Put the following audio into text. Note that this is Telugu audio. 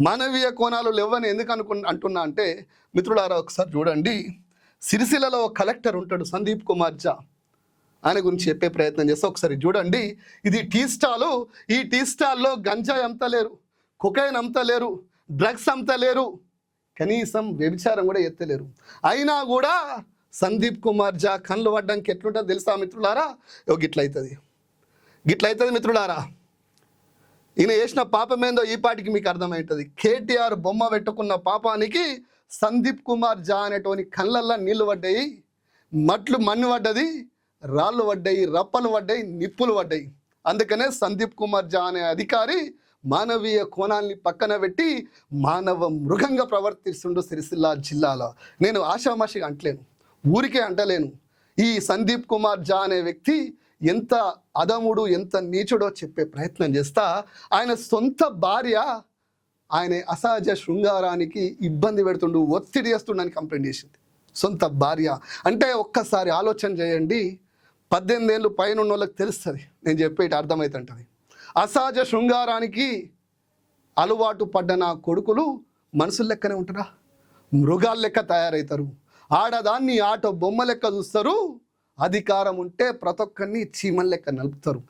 మానవీయ కోణాలు లేవని ఎందుకు అనుకు అంటున్నా అంటే మిత్రులారా ఒకసారి చూడండి. సిరిసిల్లలో ఒక కలెక్టర్ ఉంటాడు సందీప్ కుమార్ జా. ఆయన గురించి చెప్పే ప్రయత్నం చేస్తే ఒకసారి చూడండి. ఇది టీ స్టాలు. ఈ టీ స్టాల్లో గంజాయి అమ్ముతలేరు కొకైన్ అమ్ముతలేరు డ్రగ్స్ అమ్ముతలేరు కనీసం వ్యభిచారం కూడా ఎత్తలేరు. అయినా కూడా సందీప్ కుమార్ జా కళ్ళు పడ్డానికి ఎట్లుంటుందో తెలుసా మిత్రులారా? ఓ గిట్లయితుంది. గిట్లయితుంది మిత్రులారా? ఈయన చేసిన పాపం ఏందో ఈ పాటికి మీకు అర్థమవుతుంది కేటీఆర్ బొమ్మ పెట్టుకున్న పాపానికి సందీప్ కుమార్ జా అనేటువంటి కళ్ళల్లో నీళ్ళు పడ్డాయి మట్లు మన్ను పడ్డది రాళ్ళు పడ్డాయి రప్పలు పడ్డాయి నిప్పులు పడ్డాయి. అందుకనే సందీప్ కుమార్ జా అనే అధికారి మానవీయ కోణాన్ని పక్కన పెట్టి మానవ మృగంగా ప్రవర్తిస్తుండు సిరిసిల్ల జిల్లాలో. నేను ఆషామాషిగా అంటలేను ఊరికే అంటలేను. ఈ సందీప్ కుమార్ జా అనే వ్యక్తి ఎంత అదముడు ఎంత నీచుడో చెప్పే ప్రయత్నం చేస్తా ఆయన సొంత భార్య ఆయన అసహజ శృంగారానికి ఇబ్బంది పెడుతుండు ఒత్తిడి చేస్తుండని కంప్లైంట్ చేసింది. సొంత భార్య. అంటే ఒక్కసారి ఆలోచన చేయండి పద్దెనిమిది ఏళ్ళు పైన ఉన్న వాళ్ళకి తెలుస్తుంది. నేను చెప్పేటి అర్థమవుతుంటుంది అసహజ శృంగారానికి అలవాటు పడ్డ నా కొడుకులు మనుషుల లెక్కనే ఉంటారా మృగాల లెక్క తయారవుతారు ఆడదాన్ని ఆట బొమ్మ లెక్క చూస్తారు. అధికారం ఉంటే ప్రతి ఒక్కరిని చీమల లెక్క నలుపుతారు.